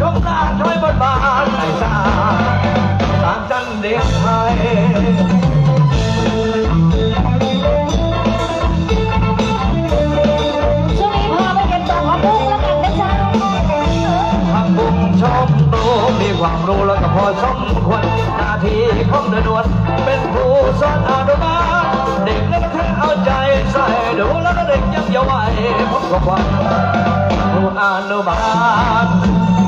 ชมหน้าช่วยบนบานในตาตามจันเดียไทยความรู้แล้วก็พอสมควรหน้าที่ของเธอนวลเป็นผู้สอนอาดุบาเด็กเล็กเธอเอาใจใส่ดูแล้วก็เด็กยังเยาว์วัยพบกับความผู้อานุบาล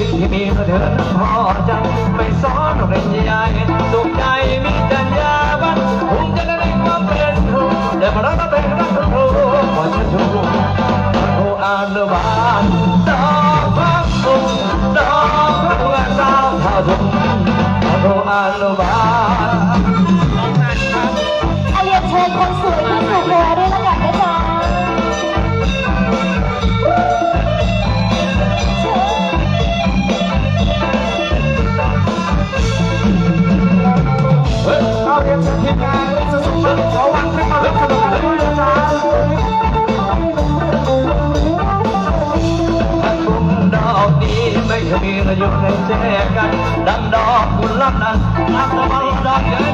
ดีมีเดินพอจังไม่ซ้อนเรียนใหญ่ตุขใจมีแต่ยาบันภูมิใจในความเป็นครูแต่ามารักแต่รักครูขอเชิญชมครูอนุบาลดอกพระบุญดอกพรกและดาวท่าทุ่งครูอนุบาล ดอกนี้ไม่มีระยชน์ในเจกันดังดอกกุหลาบนั้นทำให้ดอกเย็น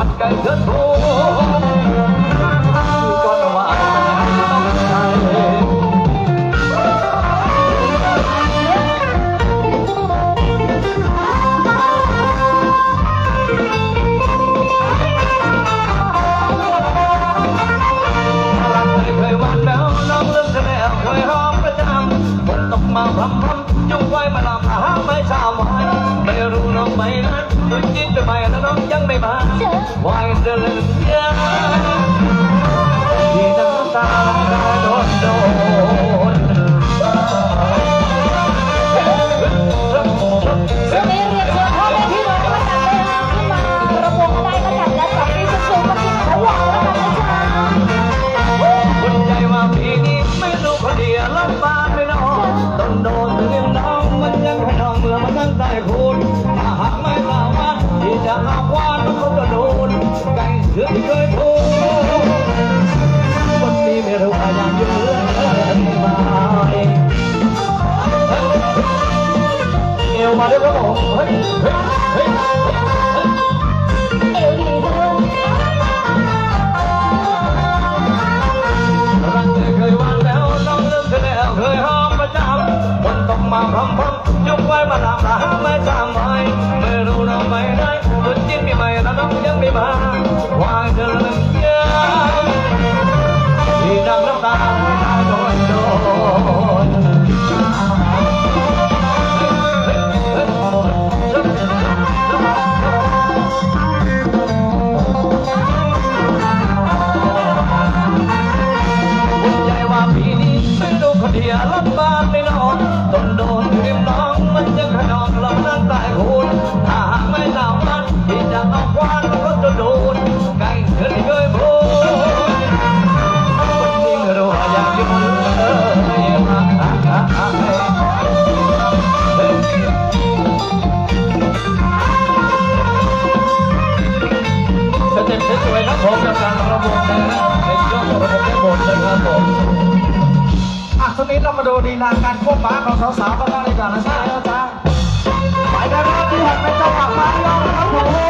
Tất. จะไปแล้วน้องยังไม่มาไหวเดินเยอะที่น้ำตาโดนโดน มาด้วยครับผมเฮ้ยเฮ้ยเฮ้ยรักเธอเคยวางแล้วน้องลืมเธอแล้วเคยห้ามประจำฝนตกมาพร้อมๆยกไว้มาหลับหาไม่จำไว้ไม่รู้เราไม่ได้ตุนจิ้นปีใหม่แล้วน้องยังไม่มา อะทีนี้เรามาดูดีลาการควบม้าของสาวๆกันบ้างดีกว่านะจ๊ะไปกันครับที่หันเป็นจังหวะม้ายองนะครับผม